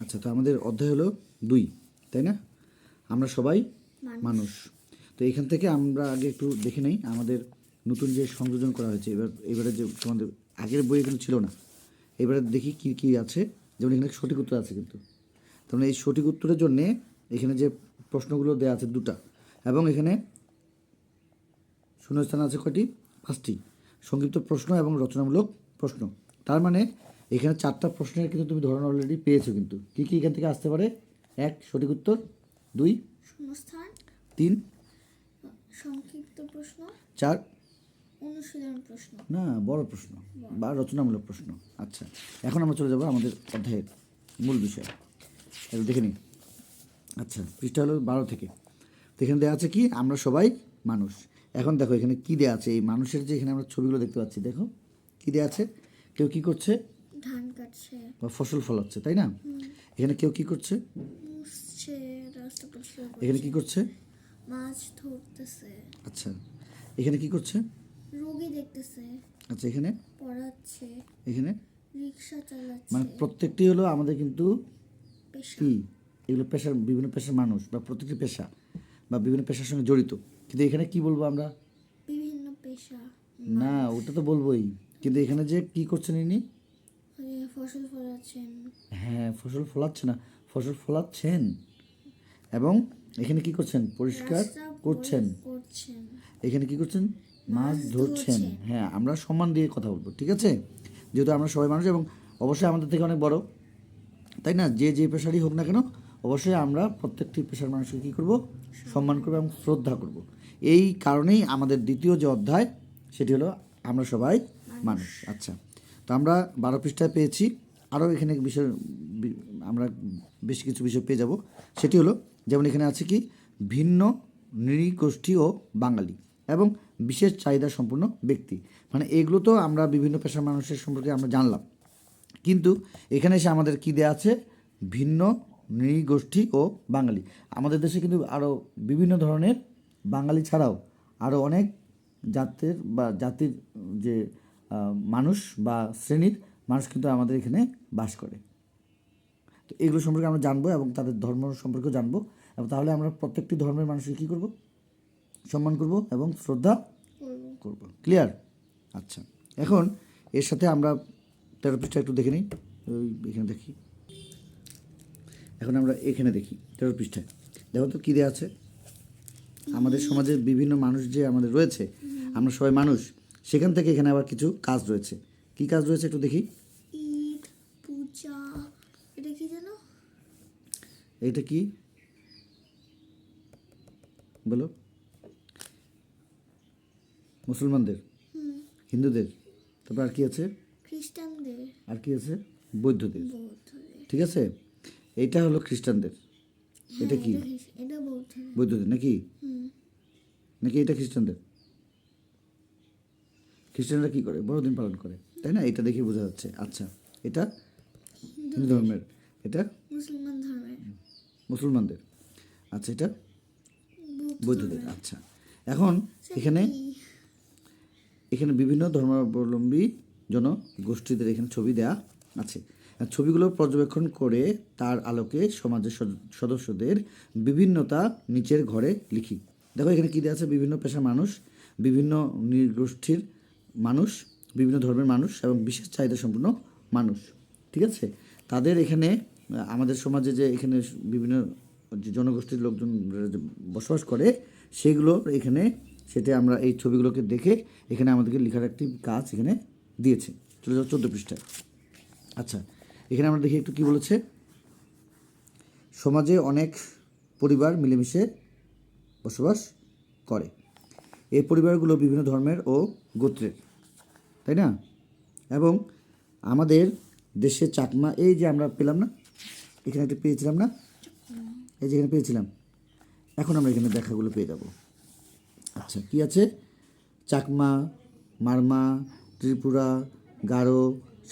আচ্ছা তো আমাদের অধ্যায় হলো দুই তাই না? আমরা সবাই মানুষ। তো এখান থেকে আমরা আগে একটু দেখে নেই আমাদের নতুন যে সংযোজন করা হয়েছে এবার এবারে যে তোমাদের আগের বই কিন্তু ছিল না। এবারে দেখি কি কি আছে যেমন এখানে সঠিক উত্তর আছে কিন্তু। তার মানে এই সঠিক উত্তরের জন্যে এখানে যে প্রশ্নগুলো দেওয়া আছে দুটা এবং এখানে শূন্যস্থান আছে কয়টি? পাঁচটি। সংক্ষিপ্ত প্রশ্ন এবং রচনামূলক প্রশ্ন। তার মানে এখানে চারটা প্রশ্নের কিন্তু তুমি ধরন অলরেডি পেয়েছ কিন্তু। কি কি এখান থেকে আসতে পারে? এক সঠিক উত্তর। দুই শূন্যস্থান। তিন সংক্ষিপ্ত প্রশ্ন। চার। অনুশীলন প্রশ্ন। না বড় প্রশ্ন। বা রচনামূলক প্রশ্ন। আচ্ছা এখন আমরা চলে যাব আমাদের অধ্যায়ের মূল বিষয়। একটু দেখে নিই। আচ্ছা পৃষ্ঠা হলো বারো থেকে। তো এখানে দেওয়া আছে কি? আমরা সবাই মানুষ। এখন দেখো এখানে কি দেওয়া আছে? এই মানুষের যে এখানে আমরা ছবিগুলো দেখতে পাচ্ছি দেখো। কি দেওয়া আছে? কেউ কী করছে? ধান কাটছে। বা ফসল ফলাচ্ছে তাই না? এখানে কেউ কি করছে? এখানে কি করছে? মাছ ধরতেছে। আচ্ছা এখানে কি করছে? রোগী দেখতেছে। আচ্ছা এখানে? পড়াচ্ছে। এখানে? রিক্সা চালাচ্ছে। মানে প্রত্যেকটি হলো আমাদের কিন্তু কি? এগুলো পেশার বিভিন্ন পেশার মানুষ বা প্রত্যেকটি পেশা বা বিভিন্ন পেশার সঙ্গে জড়িত। কিন্তু এখানে কি বলব আমরা? বিভিন্ন পেশা। না ওটা তো বলবোই। কিন্তু এখানে যে কি করছেন ইনি? ফসল ফলাচ্ছেন। হ্যাঁ ফসল ফলাচ্ছে না ফসল ফলাচ্ছেন। এবং এখানে কি করছেন? পরিষ্কার করছেন। এখানে কি করছেন? মাছ ধরছেন। হ্যাঁ আমরা সম্মান দিয়ে কথা বলব ঠিক আছে? যেহেতু আমরা সবাই মানুষ এবং অবশ্যই আমাদের থেকে অনেক বড় তাই না? যে যে পেশারই হোক না কেন অবশ্যই আমরা প্রত্যেকটি পেশার মানুষকে কী করব? সম্মান করব এবং শ্রদ্ধা করব। এই কারণেই আমাদের দ্বিতীয় যে অধ্যায় সেটি হলো আমরা সবাই মানুষ। আচ্ছা। তো আমরা বারো পৃষ্ঠায় পেয়েছি। আরও এখানে বিষয় আমরা বেশ কিছু বিষয় পেয়ে যাব। সেটি হলো, যেমন এখানে আছে কি, ভিন্ন, নৃগোষ্ঠী ও বাঙালি এবং বিশেষ চাহিদা সম্পূর্ণ ব্যক্তি। মানে এগুলো তো আমরা বিভিন্ন পেশার মানুষের সম্পর্কে আমরা জানলাম। কিন্তু এখানে এসে আমাদের কি দেয়া আছে? ভিন্ন, নৃগোষ্ঠী ও বাঙালি। আমাদের দেশে কিন্তু আরও বিভিন্ন ধরনের বাঙালি ছাড়াও আরও অনেক জাতের বা জাতির যে মানুষ বা শ্রেণির মানুষ কিন্তু আমাদের এখানে বাস করে। তো এগুলো সম্পর্কে আমরা জানব এবং তাদের ধর্ম সম্পর্কেও জানব। এবং তাহলে আমরা প্রত্যেকটি ধর্মের মানুষকে কী করব? সম্মান করব এবং শ্রদ্ধা করব। ক্লিয়ার আচ্ছা। এখন এর সাথে আমরা তেরো পৃষ্ঠা একটু দেখে নিই। এখানে দেখি। এখন আমরা এখানে দেখি তেরো পৃষ্ঠায়। দেখো তো কী দেওয়া আছে? আমাদের সমাজের বিভিন্ন মানুষ যে আমাদের রয়েছে আমরা সবাই মানুষ। সেখান থেকে এখানে আবার কিছু কাজ রয়েছে। কি কাজ রয়েছে একটু দেখি। ঈদ পূজা এটা কি কি? বলো। মুসলমানদের? হিন্দুদের? তারপর আর কি আছে? খ্রিস্টানদের। আর কি আছে? বৌদ্ধদের। ঠিক আছে? এইটা হলো খ্রিস্টানদের। এটা কি? এটা বৌদ্ধদের। বৌদ্ধদের নাকি? নাকি এটা খ্রিস্টানদের? খ্রিস্টানরা কী করে? বড়দিন পালন করে। তাই না? এটা দেখে বোঝা যাচ্ছে। আচ্ছা এটা হিন্দু ধর্মের। এটা মুসলমান ধর্মের। মুসলমানদের। আচ্ছা এটা বৌদ্ধদের। আচ্ছা এখন এখানে এখানে বিভিন্ন ধর্মাবলম্বী জনগোষ্ঠীদের এখানে ছবি দেয়া আছে। ছবিগুলো পর্যবেক্ষণ করে তার আলোকে সমাজের সদ- সদস্যদের বিভিন্নতা নিচের ঘরে লিখি। দেখো এখানে কী দেওয়া আছে? বিভিন্ন পেশার মানুষ বিভিন্ন নৃগোষ্ঠীর মানুষ, বিভিন্ন ধর্মের মানুষ এবং বিশেষ চাহিদা সম্পন্ন মানুষ, ঠিক আছে? তাদের এখানে, আমাদের সমাজে যে এখানে বিভিন্ন যে জনগোষ্ঠীর লোকজন বসবাস করে, সেগুলো এখানে, সেটা আমরা এই ছবিগুলোকে দেখে এখানে আমাদেরকে লেখার একটি কাজ এখানে দিয়েছে। চলে যাও চোদ্দ পৃষ্ঠায়। আচ্ছা এখানে আমরা দেখি একটু কি বলেছে? সমাজে অনেক পরিবার মিলেমিশে বসবাস করে। এই পরিবারগুলো বিভিন্ন ধর্মের ও গোত্রের। তাই না? এবং আমাদের দেশে চাকমা এই যে আমরা পেলাম না এখানে একটা পেয়েছিলাম না? এই যে এখানে পেয়েছিলাম। এখন আমরা এখানে দেখাগুলো পেয়ে যাব। আচ্ছা কি আছে? চাকমা মারমা ত্রিপুরা গারো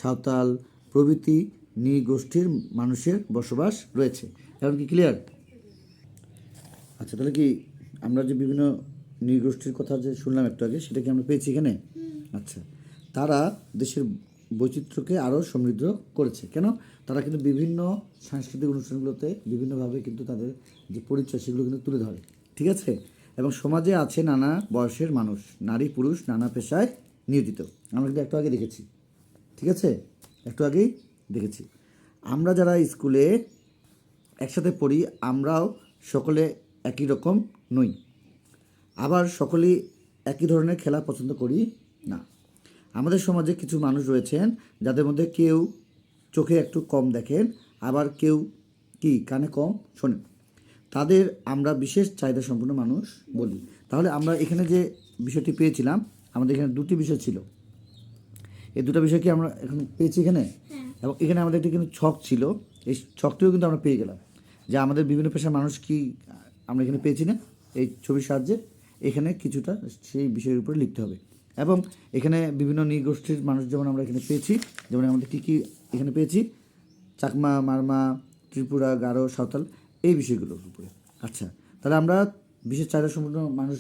সাঁওতাল প্রভৃতি নৃগোষ্ঠীর মানুষের বসবাস রয়েছে। এখন কি ক্লিয়ার আচ্ছা তাহলে কি আমরা যে বিভিন্ন নৃগোষ্ঠীর কথা যে শুনলাম একটু আগে সেটা কি আমরা পেয়েছি এখানে? আচ্ছা তারা দেশের বৈচিত্র্যকে আরও সমৃদ্ধ করেছে। কেন? তারা কিন্তু বিভিন্ন সাংস্কৃতিক অনুষ্ঠানগুলোতে বিভিন্নভাবে কিন্তু তাদের যে পরিচয় সেগুলো কিন্তু তুলে ধরে। ঠিক আছে? এবং সমাজে আছে নানা বয়সের মানুষ, নারী, পুরুষ, নানা পেশায় নিয়োজিত। আমরা কিন্তু একটু আগে দেখেছি। ঠিক আছে? একটু আগেই দেখেছি। আমরা যারা স্কুলে একসাথে পড়ি, আমরাও সকলে একই রকম নই। আবার সকলেই একই ধরনের খেলা পছন্দ করি না। আমাদের সমাজে কিছু মানুষ রয়েছেন যাদের মধ্যে কেউ চোখে একটু কম দেখেন আবার কেউ কি কানে কম শোনেন। তাদের আমরা বিশেষ চাহিদা সম্পন্ন মানুষ বলি। তাহলে আমরা এখানে যে বিষয়টি পেয়েছিলাম আমাদের এখানে দুটি বিষয় ছিল। এই দুটো বিষয় কি আমরা এখন পেয়েছি এখানে? এবং এখানে আমাদের একটি কিন্তু ছক ছিল। এই ছকটিও কিন্তু আমরা পেয়ে গেলাম। যে আমাদের বিভিন্ন পেশার মানুষ কি আমরা এখানে পেয়েছি না? এই ছবির সাহায্যে এখানে কিছুটা সেই বিষয়ের উপরে লিখতে হবে। এবং এখানে বিভিন্ন নৃগোষ্ঠীর মানুষ যেমন আমরা এখানে পেয়েছি, যেমন আমাদের কী কী এখানে পেয়েছি? চাকমা, মারমা, ত্রিপুরা, গারো, সাঁওতাল, এই বিষয়গুলোর উপরে। আচ্ছা তাহলে আমরা বিশেষ চাহিদা সম্পন্ন মানুষ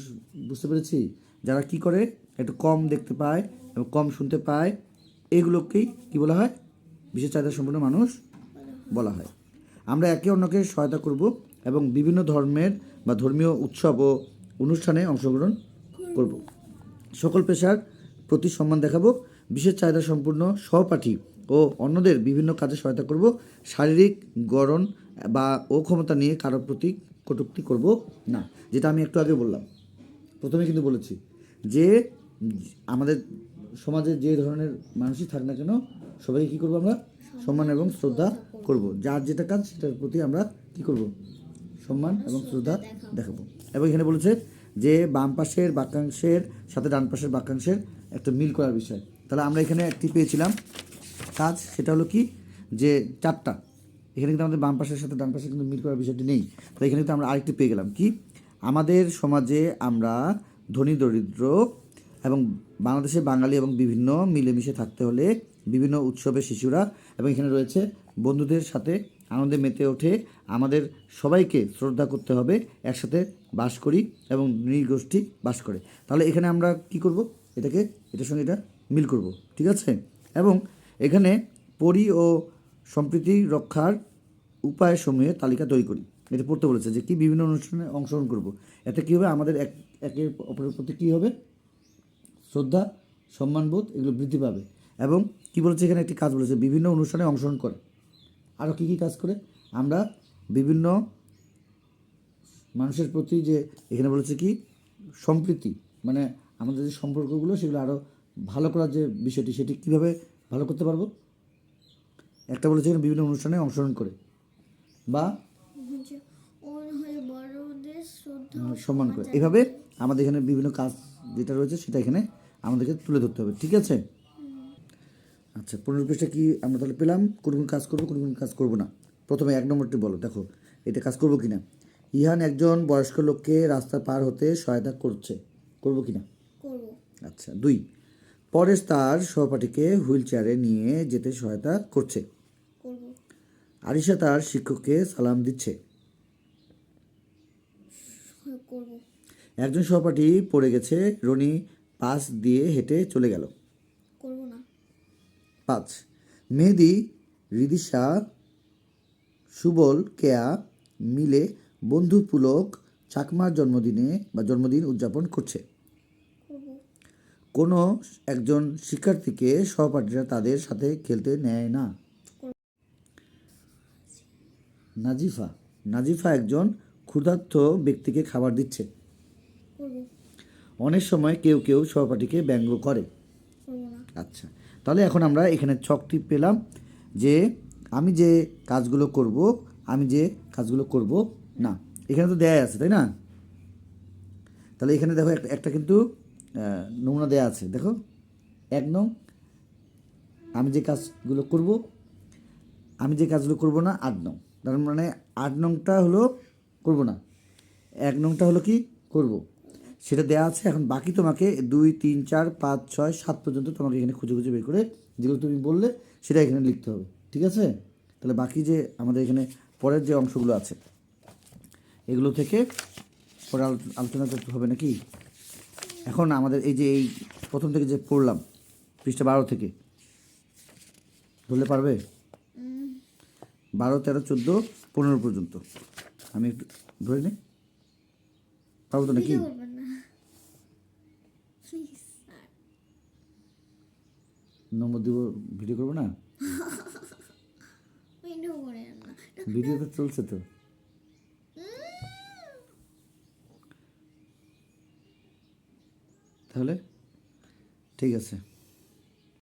বুঝতে পেরেছি, যারা কি করে? একটু কম দেখতে পায় এবং কম শুনতে পায়, এগুলোকেই কি বলা হয়? বিশেষ চাহিদা সম্পন্ন মানুষ বলা হয়। আমরা একে অন্যকে সহায়তা করব এবং বিভিন্ন ধর্মের বা ধর্মীয় উৎসব ও অনুষ্ঠানে অংশগ্রহণ করব। সকল পেশার প্রতি সম্মান দেখাবো। বিশেষ চাহিদা সম্পূর্ণ সহপাঠী ও অন্যদের বিভিন্ন কাজে সহায়তা করব। শারীরিক গড়ন বা ও ক্ষমতা নিয়ে কারোর প্রতি কটূক্তি করব না, যেটা আমি একটু আগে বললাম। প্রথমে কিন্তু বলেছি যে, আমাদের সমাজে যে ধরনের মানুষই থাক না কেন, সবাইকে কী করব আমরা? সম্মান এবং শ্রদ্ধা করব। যার যেটা কাজ, সেটার প্রতি আমরা কি করব? সম্মান এবং শ্রদ্ধা দেখাবো। এবং এখানে বলেছে যে বাম পাশের বাক্যাংশের সাথে ডান পাশের বাক্যাংশের একটা মিল করার বিষয়। তাহলে আমরা এখানে একটি পেয়েছিলাম কাজ, সেটা হলো কি? যে চারটা। এখানে কিন্তু আমাদের বাম পাশের সাথে ডান পাশে কিন্তু মিল করার বিষয়টি নেই। তো এখানে কিন্তু আমরা আরেকটি পেয়ে গেলাম। কি? আমাদের সমাজে আমরা ধনী, দরিদ্র এবং বাংলাদেশে বাঙালি এবং বিভিন্ন মিলেমিশে থাকতে হলে বিভিন্ন উৎসবে শিশুরা এবং এখানে রয়েছে বন্ধুদের সাথে আনন্দে মেতে ওঠে। আমাদের সবাইকে শ্রদ্ধা করতে হবে, একসাথে বাস করি এবং নৃগোষ্ঠী বাস করে। তাহলে এখানে আমরা কি করব? এটাকে, এটার সঙ্গে এটা মিল করব, ঠিক আছে? এবং এখানে পরি ও সম্প্রীতি রক্ষার উপায়সমূহের তালিকা তৈরি করি। এটা পড়তে বলেছে যে কি বিভিন্ন অনুষ্ঠানে অংশগ্রহণ করব। এতে কী হবে? আমাদের এক একে অপরের প্রতি কী হবে? শ্রদ্ধা, সম্মানবোধ এগুলো বৃদ্ধি পাবে। এবং কি বলেছে? এখানে একটি কাজ বলেছে, বিভিন্ন অনুষ্ঠানে অংশগ্রহণ করে। আরও কী কী কাজ করে? আমরা বিভিন্ন মানুষের প্রতি যে এখানে বলেছে কি সম্প্রীতি মানে আমাদের যে সম্পর্কগুলো সেগুলো আরও ভালো করার যে বিষয়টি সেটি কীভাবে ভালো করতে পারব? একটা বলেছে এখানে বিভিন্ন অনুষ্ঠানে অংশগ্রহণ করে। বা ও সম্মান করে। এভাবে আমাদের এখানে বিভিন্ন কাজ যেটা রয়েছে সেটা এখানে আমাদেরকে তুলে ধরতে হবে ঠিক আছে? আচ্ছা পনেরো পৃষ্ঠা কি আমরা তাহলে পেলাম? কোন কোন কাজ করব কোন কোন কাজ করব না? প্রথমে এক নম্বরটি বলো দেখো এটা কাজ করব কি না ইহান একজন বয়স্ক লোককে রাস্তা পার হতে সহায়তা করছে। করব কি না আচ্ছা দুই। পরেশ তার সহপাঠীকে হুইল চেয়ারে নিয়ে যেতে সহায়তা করছে। আরিশা তার শিক্ষককে সালাম দিচ্ছে। একজন সহপাঠী পড়ে গেছে রনি পাশ দিয়ে হেঁটে চলে গেল। পাঁচ। মেহেদি রিদিশা সুবল কেয়া মিলে বন্ধুপুলক চাকমার জন্মদিনে বা জন্মদিন উদযাপন করছে। কোনো একজন শিক্ষার্থীকে সহপাঠীরা তাদের সাথে খেলতে নেয় না। নাজিফা নাজিফা একজন ক্ষুধার্ত ব্যক্তিকে খাবার দিচ্ছে। অনেক সময় কেউ কেউ সহপাঠীকে ব্যঙ্গ করে। আচ্ছা তাহলে এখন আমরা এখানে ছকটি পেলাম যে আমি যে কাজগুলো করব, আমি যে কাজগুলো করব না, এখানে তো দেয়া আছে, তাই না? তাহলে এখানে দেখো একটা একটা কিন্তু নমুনা দেয়া আছে, দেখো। এক নং, আমি যে কাজগুলো করব, আমি যে কাজগুলো করব না, আট নং। তার মানে আট নংটা হলো করব না। এক নংটা হলো কি? করব। সেটা দেওয়া আছে, এখন বাকি তোমাকে দুই, তিন, চার, পাঁচ, ছয়, সাত পর্যন্ত তোমাকে এখানে খুঁজে খুঁজে বের করে যেগুলো তুমি বললে, সেটা এখানে লিখতে হবে। ঠিক আছে? তাহলে বাকি যে আমাদের এখানে পরের যে অংশগুলো আছে এগুলো থেকে পরে আলো- আলোচনা করতে হবে নাকি? এখন আমাদের এই যে এই প্রথম থেকে যে পড়লাম পৃষ্ঠা বারো থেকে ধরলে পারবে? বারো তেরো চোদ্দ পনেরো পর্যন্ত। আমি একটু ধরে নিই? পারব তো নাকি? নম্বর দিব ভিডিও করব না? ভিডিও তো চলছে তো তাহলে ঠিক আছে।